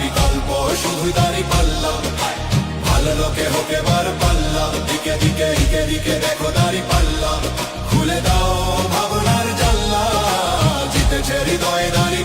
বিকল্প শুধু দাঁড়ি পাল্লা। ভালো লোকে হোকে বার পাল্লা, দিকে দিকে দিকে দেখো দাঁড়ি পাল্লা। খুলে দাও ভাবনার জাল্লা জিতেছে হৃদয়ে দাঁড়ি